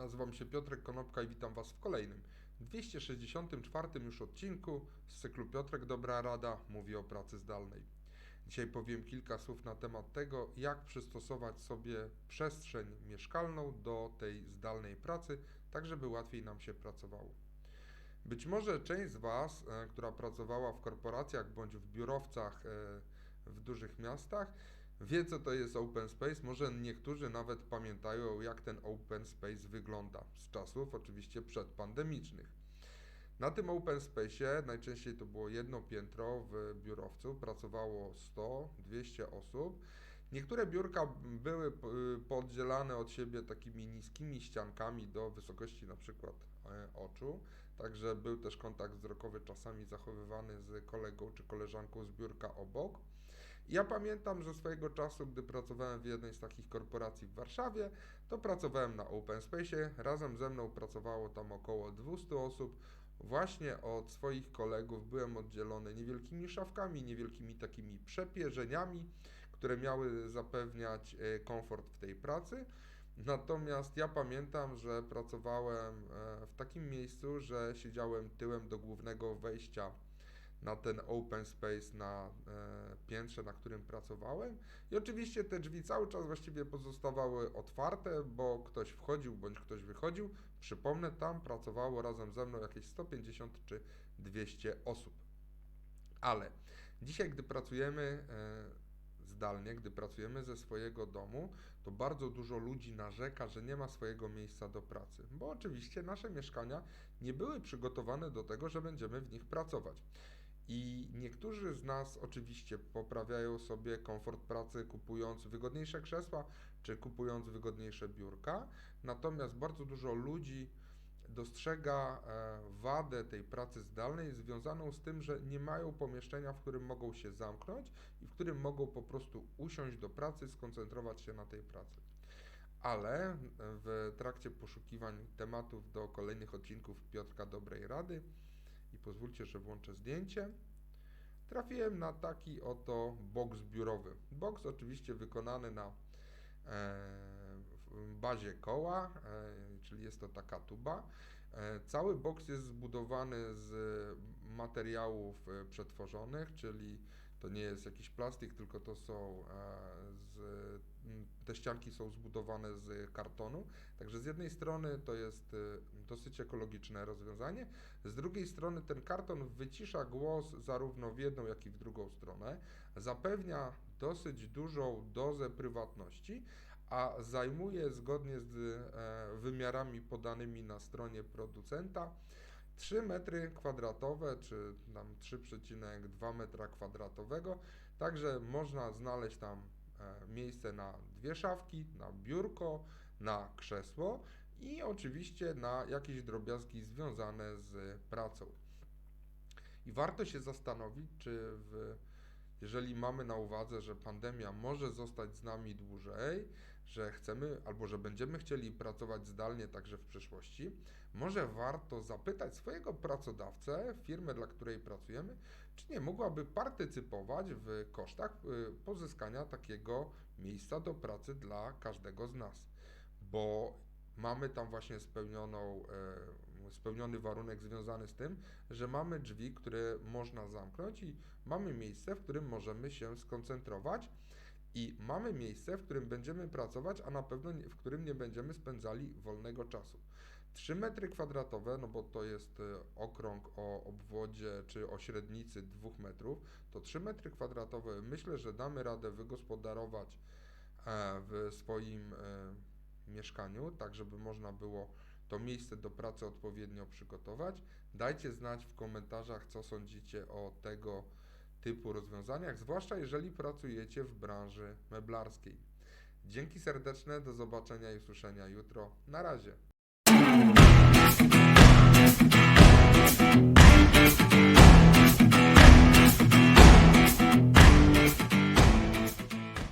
Nazywam się Piotrek Konopka i witam Was w kolejnym 264 już odcinku z cyklu Piotrek Dobra Rada mówi o pracy zdalnej. Dzisiaj powiem kilka słów na temat tego, jak przystosować sobie przestrzeń mieszkalną do tej zdalnej pracy, tak żeby łatwiej nam się pracowało. Być może część z Was, e, która pracowała w korporacjach bądź w biurowcach e, w dużych miastach, wie co to jest open space. Może niektórzy nawet pamiętają, jak ten open space wygląda z czasów oczywiście przedpandemicznych. Na tym open space najczęściej to było jedno piętro w biurowcu, pracowało 100-200 osób. Niektóre biurka były y, podzielane od siebie takimi niskimi ściankami do wysokości na przykład e, oczu, także był też kontakt wzrokowy czasami zachowywany z kolegą czy koleżanką z biurka obok. Ja pamiętam, że swojego czasu, gdy pracowałem w jednej z takich korporacji w Warszawie, to pracowałem na Open Space. Razem ze mną pracowało tam około 200 osób. Właśnie od swoich kolegów byłem oddzielony niewielkimi szafkami, niewielkimi takimi przepierzeniami, które miały zapewniać e, komfort w tej pracy. Natomiast ja pamiętam, że pracowałem e, w takim miejscu, że siedziałem tyłem do głównego wejścia na ten open space na e, piętrze, na którym pracowałem. I oczywiście te drzwi cały czas właściwie pozostawały otwarte, bo ktoś wchodził bądź ktoś wychodził. Przypomnę, tam pracowało razem ze mną jakieś 150 czy 200 osób. Ale dzisiaj, gdy pracujemy e, zdalnie, gdy pracujemy ze swojego domu, to bardzo dużo ludzi narzeka, że nie ma swojego miejsca do pracy, bo oczywiście nasze mieszkania nie były przygotowane do tego, że będziemy w nich pracować. I niektórzy z nas oczywiście poprawiają sobie komfort pracy kupując wygodniejsze krzesła czy kupując wygodniejsze biurka, natomiast bardzo dużo ludzi dostrzega e, wadę tej pracy zdalnej związaną z tym, że nie mają pomieszczenia, w którym mogą się zamknąć i w którym mogą po prostu usiąść do pracy, skoncentrować się na tej pracy. Ale w trakcie poszukiwań tematów do kolejnych odcinków Piotrka Dobrej Rady i pozwólcie, że włączę zdjęcie. Trafiłem na taki oto boks biurowy. Boks oczywiście wykonany na e, bazie koła, e, czyli jest to taka tuba. E, cały boks jest zbudowany z materiałów przetworzonych, czyli to nie jest jakiś plastik, tylko to są z, te ścianki są zbudowane z kartonu. Także z jednej strony to jest e, dosyć ekologiczne rozwiązanie, z drugiej strony ten karton wycisza głos zarówno w jedną, jak i w drugą stronę, zapewnia dosyć dużą dozę prywatności, a zajmuje zgodnie z e, wymiarami podanymi na stronie producenta 3 metry kwadratowe, czy tam 3,2 metra kwadratowego. Także można znaleźć tam miejsce na dwie szafki, na biurko, na krzesło i oczywiście na jakieś drobiazgi związane z pracą. I warto się zastanowić, czy w, jeżeli mamy na uwadze, że pandemia może zostać z nami dłużej, że chcemy albo że będziemy chcieli pracować zdalnie także w przyszłości, może warto zapytać swojego pracodawcę, firmę, dla której pracujemy, czy nie mogłaby partycypować w kosztach y, pozyskania takiego miejsca do pracy dla każdego z nas. Bo mamy tam właśnie spełnioną, e, spełniony warunek związany z tym, że mamy drzwi, które można zamknąć i mamy miejsce, w którym możemy się skoncentrować i mamy miejsce, w którym będziemy pracować, a na pewno w którym nie będziemy spędzali wolnego czasu. 3 metry kwadratowe, no bo to jest e, okrąg o obwodzie czy o średnicy 2 metrów, to 3 metry kwadratowe myślę, że damy radę wygospodarować e, w swoim e, mieszkaniu, tak żeby można było to miejsce do pracy odpowiednio przygotować. Dajcie znać w komentarzach, co sądzicie o tego typu rozwiązaniach, zwłaszcza jeżeli pracujecie w branży meblarskiej. Dzięki serdeczne, do zobaczenia i usłyszenia jutro. Na razie.